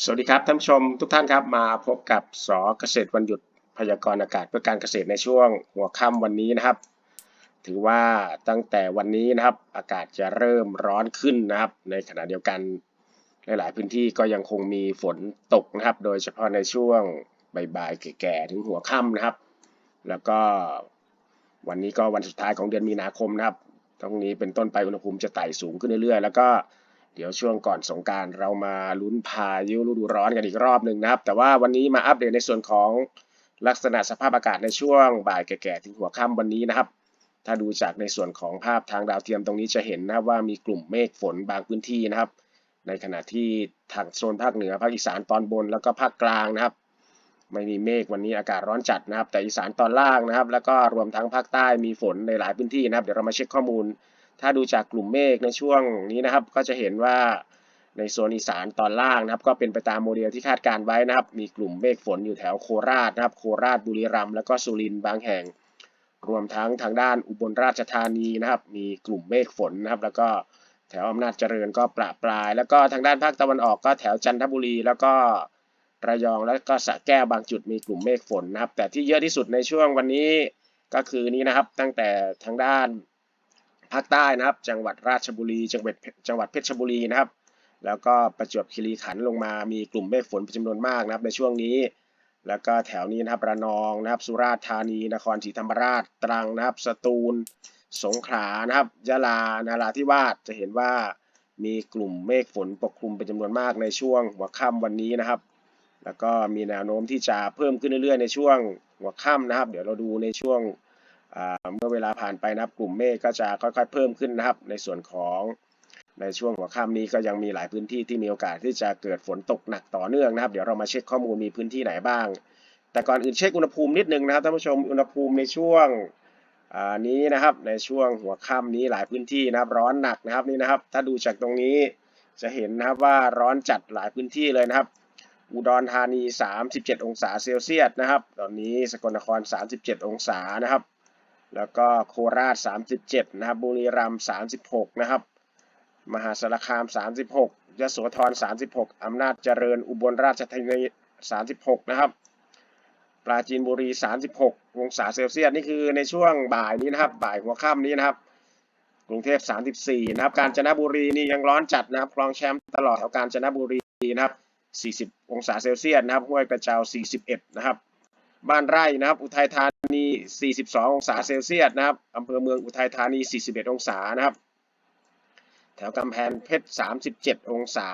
สวัสดีครับท่านผู้ชมทุกท่านครับมาพบกับสอเกษตรวันหยุดพยากรณ์อากาศเพื่อการเกษตรในช่วงหัวค่ำวันนี้นะครับ ถือว่าตั้งแต่วันนี้นะครับ อากาศจะเริ่มร้อนขึ้นนะครับ ในขณะเดียวกันหลาย ๆ พื้นที่ก็ยังคงมีฝนตกนะครับ โดยเฉพาะในช่วงบ่ายๆแก่ๆถึงหัวค่ำนะครับ แล้วก็วันนี้ก็วันสุดท้ายของเดือนมีนาคมนะครับตรงนี้เป็นต้นไปอุณหภูมิจะไต่สูงขึ้นเรื่อยๆ แล้วก็ เดี๋ยวช่วงก่อนสงการเรามาลุ้นพายุฤดูร้อนกันอีกรอบหนึ่งนะครับ แต่ว่าวันนี้มาอัปเดตในส่วนของลักษณะสภาพอากาศในช่วงบ่ายแก่ๆถึงหัวค่ำวันนี้นะครับ ถ้าดูจากในส่วนของภาพทางดาวเทียมตรงนี้จะเห็นนะครับว่ามีกลุ่มเมฆฝนบางพื้นที่นะครับ ในขณะที่ทางโซนภาคเหนือภาคอีสานตอนบนแล้วก็ภาคกลางนะครับ ไม่มีเมฆวันนี้อากาศร้อนจัดนะครับ แต่อีสานตอนล่างนะครับ แล้วก็รวมทั้งภาคใต้มีฝนในหลายพื้นที่นะครับ เดี๋ยวเรามาเช็คข้อมูล ถ้าดูจากกลุ่มเมฆในช่วงนี้นะครับ ก็จะเห็นว่าในโซนอีสานตอนล่างนะครับ ก็เป็นไปตามโมเดลที่คาดการไว้นะครับ มีกลุ่มเมฆฝนอยู่แถวโคราชนะครับ โคราชบุรีรัมย์แล้วก็สุรินทร์บางแห่ง รวมทั้งทางด้านอุบลราชธานีนะครับ มีกลุ่มเมฆฝนนะครับ แล้วก็แถวอำนาจเจริญก็ประปราย แล้วก็ทางด้านภาคตะวันออกก็แถวจันทบุรี แล้วก็ระยองแล้วก็สระแก้วบางจุดมีกลุ่มเมฆฝนนะครับ แต่ที่เยอะที่สุดในช่วงวันนี้ก็คือนี้นะครับ ตั้งแต่ทางด้าน ภาคใต้นะครับ จังหวัดราชบุรี จังหวัดจังหวัดเพชรบุรีนะครับ แล้วก็ประจวบคีรีขันธ์ลงมามีกลุ่มเมฆฝนเป็นจำนวนมากนะครับ ในช่วงนี้ แล้วก็แถวนี้นะครับระนองนะครับ สุราษฎร์ธานี นครศรีธรรมราช ตรังนะครับ สตูล สงขลานะครับ ยะลา นาราธิวาส จะเห็นว่ามีกลุ่มเมฆฝนปกคลุมเป็นจำนวนมากในช่วงหัวค่ำวันนี้นะครับ แล้วก็มีแนวโน้มที่จะเพิ่มขึ้นเรื่อยๆ ในช่วงหัวค่ำนะครับ เดี๋ยวเราดูในช่วง เมื่อเวลาผ่านไปนะครับกลุ่มเมฆก็จะค่อยๆเพิ่มขึ้นนะครับ ในส่วนของในช่วงหัวค่ำนี้ก็ยังมีหลายพื้นที่ที่มีโอกาสที่จะเกิดฝนตกหนักต่อเนื่องนะครับ เดี๋ยวเรามาเช็คข้อมูลมีพื้นที่ไหนบ้าง แต่ก่อนอื่นเช็คอุณหภูมินิดนึงนะครับท่านผู้ชมอุณหภูมิในช่วงนี้นะครับในช่วงหัวค่ำนี้หลายพื้นที่นะครับ ร้อนหนักนะครับนี่นะครับ ถ้าดูจากตรงนี้จะเห็นนะครับว่าร้อนจัดหลายพื้นที่เลยนะครับ อุดรธานี 37 องศาเซลเซียสนะครับ ตอนนี้สกลนคร 37 องศานะครับ แล้วก็โคราช 37 นะครับ บุรีรัมย์ 36 นะครับ มหาสารคาม 36ยโสธร 36 อำนาจเจริญ อุบลราชธานี 36 นะครับ ปราจีนบุรี 36 องศาเซลเซียส นี่คือในช่วงบ่ายนี้นะครับ บ่ายหัวค่ำนี้นะครับ กรุงเทพ 34 นะครับ กาญจนบุรีนี่ยังร้อนจัดนะครับ ครองแชมป์ตลอดแถวกาญจนบุรีนะครับ 40 องศาเซลเซียส นะครับ ห้วยกระเจ้า 41 นะครับ บ้านไร่นะครับ อุทัยธา นี 42 องศาเซลเซียสนะครับอำเภอเมืองอุทัยธานี 41 องศานะครับ แถวกำแพงเพชร 37 องศา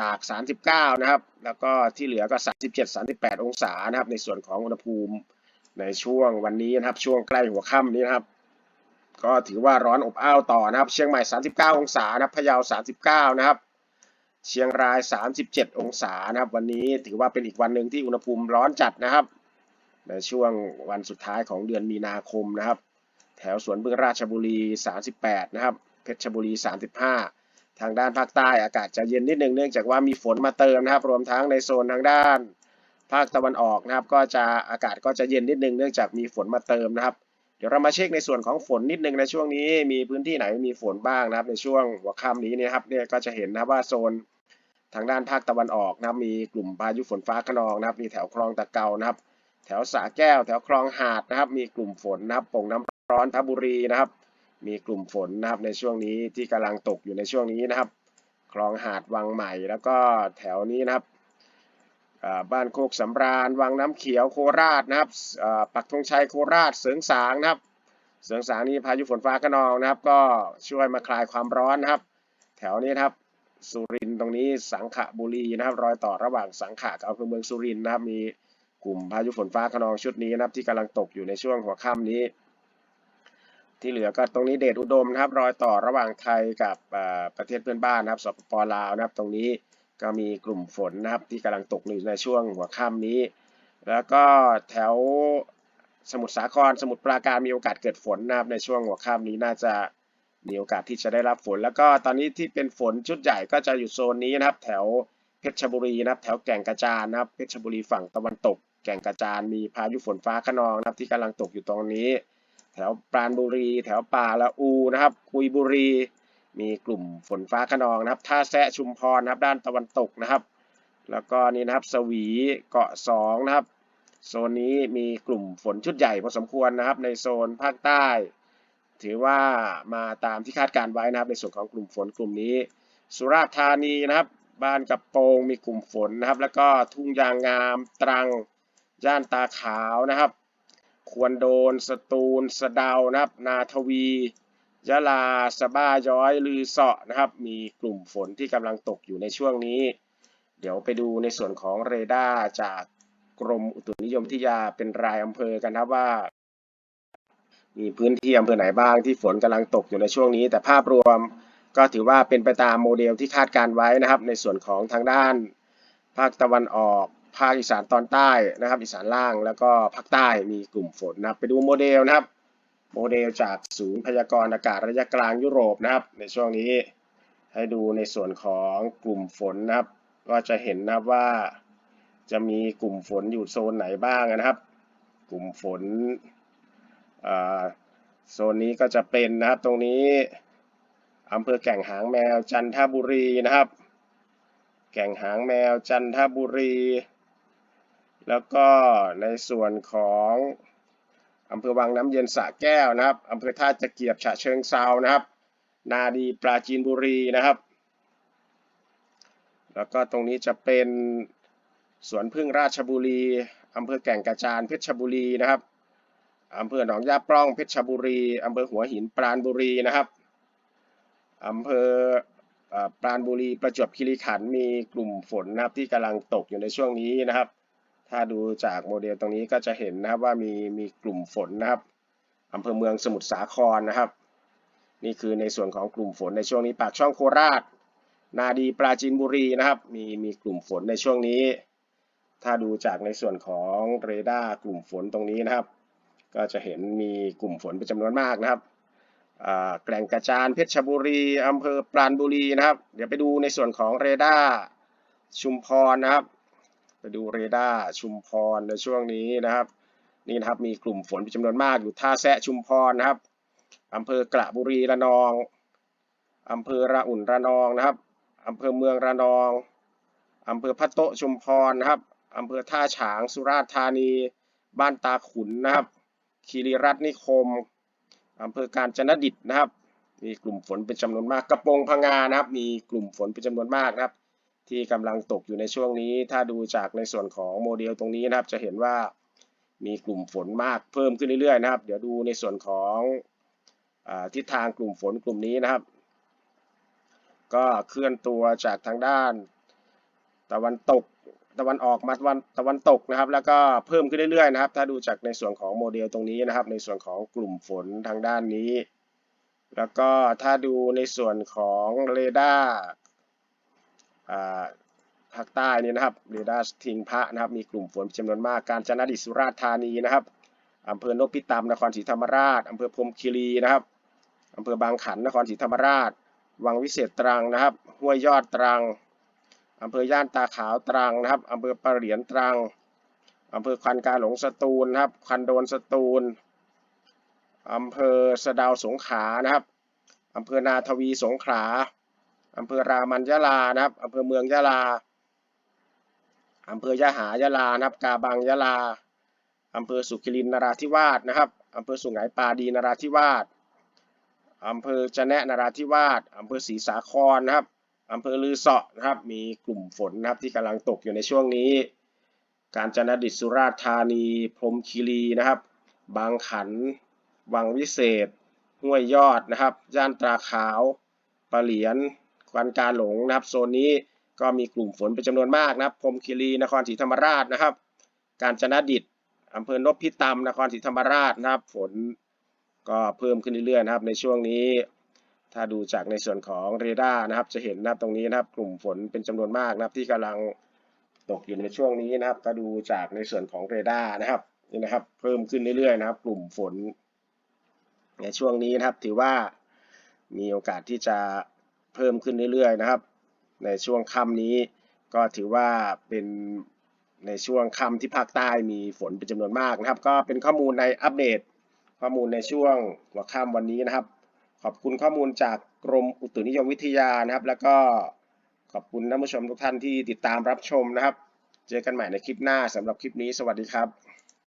ตาก 39 นะครับ แล้วก็ที่เหลือก็ 37 38 องศานะครับ ในส่วนของอุณหภูมิในช่วงวันนี้นะครับ ช่วงใกล้หัวค่ำนี้นะครับ ก็ถือว่าร้อนอบอ้าวต่อนะครับ เชียงใหม่ 39 องศานะครับพะเยา 39 นะครับเชียงราย 37 องศานะครับ วันนี้ถือว่าเป็นอีกวันหนึ่งที่อุณหภูมิร้อนจัดนะครับ ในช่วงวันสุดท้ายของเดือนมีนาคมนะครับ แถวสวนบึงราชบุรี 38 นะครับ เพชรบุรี 35 ทางด้านภาคใต้อากาศจะเย็นนิดนึงเนื่องจากว่ามีฝนมาเติมนะครับ รวมทั้งในโซนทางด้าน ภาคตะวันออกนะครับ ก็จะอากาศก็จะเย็นนิดนึงเนื่องจากมีฝนมาเติมนะครับ เดี๋ยวเรามาเช็คในส่วนของฝนนิดนึงในช่วงนี้มีพื้นที่ไหนมีฝนบ้างนะครับ ในช่วงหัวค่ำนี้นี่ยครับเนี่ยก็จะเห็นนะว่าโซนทางด้านภาคตะวันออกนะครับมีกลุ่มพายุฝนฟ้าขนองนะครับ มีแถวคลองตะเกานะครับ แถวสระแก้ว แถวคลองหาดนะครับ มีกลุ่มฝนนะครับปงน้ำร้อนทบุรีนะครับ มีกลุ่มฝนนะครับในช่วงนี้ที่กำลังตกอยู่ในช่วงนี้นะครับ คลองหาดวังใหม่แล้วก็แถวนี้นะครับบ้านโคกสำราญ วังน้ำเขียวโคราชนะครับปักธงชัยโคราช เสริงสางนะครับ เสริงสางนี้พายุฝนฟ้าขนองนะครับ ก็ช่วยมาคลายความร้อนนะครับ แถวนี้นะครับสุรินทร์ตรงนี้สังขบุรีนะครับ รอยต่อระหว่างสังขะกับอำเภอเมืองสุรินทร์นะครับมี กลุ่มพายุฝนฟ้าขนองชุดนี้นะครับที่กำลังตกอยู่ในช่วงหัวค่ำนี้ ที่เหลือก็ตรงนี้เดชอุดมนะครับรอยต่อระหว่างไทยกับประเทศเพื่อนบ้านนะครับสปปลาวนะครับ ตรงนี้ก็มีกลุ่มฝนนะครับที่กำลังตกอยู่ในช่วงหัวค่ำนี้ แล้วก็แถวสมุทรสาครสมุทรปราการมีโอกาสเกิดฝนนะครับในช่วงหัวค่ำนี้น่าจะมีโอกาสที่จะได้รับฝน แล้วก็ตอนนี้ที่เป็นฝนชุดใหญ่ก็จะอยู่โซนนี้นะครับ แถวเพชรบุรีนะครับ แถวแก่งกระจานนะครับเพชรบุรีฝั่งตะวันตก แก่งกระจานมีพายุฝนฟ้าขนองนะครับที่กำลังตกอยู่ตรงนี้ แถวปราณบุรี แถวป่าละอูนะครับกุยบุรี มีกลุ่มฝนฟ้าขนองนะครับท่าแซะชุมพรนะครับด้านตะวันตกนะครับ แล้วก็นี่นะครับสวีเกาะสองนะครับโซนนี้มีกลุ่มฝนชุดใหญ่พอสมควรนะครับ ในโซนภาคใต้ ถือว่ามาตามที่คาดการไว้นะครับ ในส่วนของกลุ่มฝนกลุ่มนี้ สุราษฎร์ธานีนะครับ บ้านกระโปรงมีกลุ่มฝนนะครับ แล้วก็ทุ่งยางงามตรัง ย่านตาขาวนะครับ ควรโดนสตูลสะเดานะครับ นาทวียะลาสบ้าย้อยลือเสาะนะครับ มีกลุ่มฝนที่กำลังตกอยู่ในช่วงนี้ เดี๋ยวไปดูในส่วนของเรดาร์จากกรมอุตุนิยมวิทยาเป็นรายอำเภอกันครับว่า มีพื้นที่อำเภอไหนบ้างที่ฝนกำลังตกอยู่ในช่วงนี้ แต่ภาพรวมก็ถือว่าเป็นไปตามโมเดลที่คาดการไว้นะครับ ในส่วนของทางด้านภาคตะวันออก ภาคอีสานตอนใต้นะครับ อีสานล่างแล้วก็ภาคใต้มีกลุ่มฝนนะครับ ไปดูโมเดลนะครับ โมเดลจากศูนย์พยากรณ์อากาศระยะกลางยุโรปนะครับ ในช่วงนี้ให้ดูในส่วนของกลุ่มฝนนะครับ ก็จะเห็นนะครับว่าจะมีกลุ่มฝนอยู่โซนไหนบ้างนะครับ กลุ่มฝนโซนนี้ก็จะเป็นนะครับตรงนี้อำเภอแก่งหางแมวจันทบุรีนะครับ แก่งหางแมวจันทบุรี แล้วก็ในส่วนของอำเภอวังน้ำเย็นสระแก้วนะครับอำเภอท่าตะเกียบฉะเชิงเซานะครับ นาดีปราจีนบุรีนะครับ แล้วก็ตรงนี้จะเป็นสวนพึ่งราชบุรีอำเภอแก่งกระจานเพชรบุรีนะครับอำเภอหนองยาปล้องเพชรบุรีอำเภอหัวหินปราณบุรีนะครับอำเภอเอ่อปราณบุรีประจวบคีรีขันธ์มีกลุ่มฝนนะครับที่กำลังตกอยู่ในช่วงนี้นะครับ ถ้าดูจากโมเดลตรงนี้ก็จะเห็นนะครับว่ามีมีกลุ่มฝนนะครับอำเภอเมืองสมุทรสาครนะครับ นี่คือในส่วนของกลุ่มฝนในช่วงนี้ปากช่องโคราช นาดีปราจีนบุรีนะครับ มีมีกลุ่มฝนในช่วงนี้ ถ้าดูจากในส่วนของเรดาร์กลุ่มฝนตรงนี้นะครับ ก็จะเห็นมีกลุ่มฝนเป็นจำนวนมากนะครับแกล่งกระจานเพชรบุรีอำเภอปราณบุรีนะครับ เดี๋ยวไปดูในส่วนของเรดาร์ชุมพรนะครับ ไปดูเรดาร์ชุมพรในช่วงนี้นะครับ นี่นะครับมีกลุ่มฝนเป็นจำนวนมากอยู่ท่าแซะชุมพรนะครับอำเภอกระบุรีระนองอำเภอระอุ่นระนองนะครับอำเภอเมืองระนองอำเภอพะโตชุมพรนะครับอำเภอท่าฉางสุราษฎร์ธานี บ้านตาขุนนะครับคีรีรัตน์นิคมอำเภอการจนดิตนะครับ มีกลุ่มฝนเป็นจำนวนมากกระโปรงพังงานะครับ มีกลุ่มฝนเป็นจำนวนมากนะครับ ที่กำลังตกอยู่ในช่วงนี้ ถ้าดูจากในส่วนของโมเดลตรงนี้นะครับ จะเห็นว่ามีกลุ่มฝนมากเพิ่มขึ้นเรื่อยๆนะครับ เดี๋ยวดูในส่วนของอทิศทางกลุ่มฝนกลุ่มนี้นะครับ ก็เคลื่อนตัวจากทางด้าน ตะวันตกตะวันออกมาตะวันตะวันตกนะครับ แล้วก็เพิ่มขึ้นเรื่อยๆนะครับ ถ้าดูจากในส่วนของโมเดลตรงนี้นะครับ ในส่วนของกลุ่มฝนทางด้านนี้ แล้วก็ถ้าดูในส่วนของเรดาร์ ภาคใต้นี่นะครับเรดาร์ทิงพระนะครับ มีกลุ่มฝนจำนวนมาก การจนดิสุราษฎร์ธานีนะครับอำเภอนพิตามนครศรีธรรมราชอำเภอพรมคีรีนะครับอำเภอบางขันนครศรีธรรมราช วังวิเศษตรังนะครับ ห้วยยอดตรังอำเภอย่านตาขาวตรังนะครับอำเภอปะเหรียนตรังอำเภอควันกาหลงสตูลนะครับคันโดนสตูลอำเภอสะดาวสงขลานะครับอำเภอนาทวีสงขลา อำเภอรามันยะลานะครับอำเภอเมืองยะลาอำเภอยะหายะลานะครับ กาบังยะลาอำเภอสุขิรินนราธิวาสนะครับอำเภอสุไหงปาดีนราธิวาสอำเภอจะแนะนราธิวาสอำเภอศรีสาครนะครับอำเภอลือเสาะนะครับ มีกลุ่มฝนนะครับที่กำลังตกอยู่ในช่วงนี้ การจนดิตสุราษฎร์ธานี พรหมคีรีนะครับ บางขัน วังวิเศษ ห้วยยอดนะครับ ย่านตราขาวปะเหลียน วันกาหลงนะครับโซนนี้ก็มีกลุ่มฝนเป็นจำนวนมากนะครับพรมคีรีนครศรีธรรมราชนะครับ การจนดิตอำเภอนพิตามนครศรีธรรมราชนะครับ ฝนก็เพิ่มขึ้นเรื่อยๆนะครับ ในช่วงนี้ ถ้าดูจากในส่วนของเรดาร์นะครับ จะเห็นนะครับตรงนี้นะครับ กลุ่มฝนเป็นจำนวนมากนะครับ ที่กำลังตกอยู่ในช่วงนี้นะครับ ถ้าดูจากในส่วนของเรดาร์นะครับนี่นะครับ เพิ่มขึ้นเรื่อยๆนะครับ กลุ่มฝน ในช่วงนี้นะครับ ถือว่ามีโอกาสที่จะ เพิ่มขึ้นเรื่อยๆนะครับ ในช่วงค่ำนี้ก็ถือว่าเป็นในช่วงค่ำที่ภาคใต้มีฝนเป็นจำนวนมากนะครับ ก็เป็นข้อมูลในอัปเดต ข้อมูลในช่วงหัวค่ำวันนี้นะครับ ขอบคุณข้อมูลจากกรมอุตุนิยมวิทยานะครับ แล้วก็ขอบคุณท่านผู้ชมทุกท่านที่ติดตามรับชมนะครับ เจอกันใหม่ในคลิปหน้าสำหรับคลิปนี้ สวัสดีครับ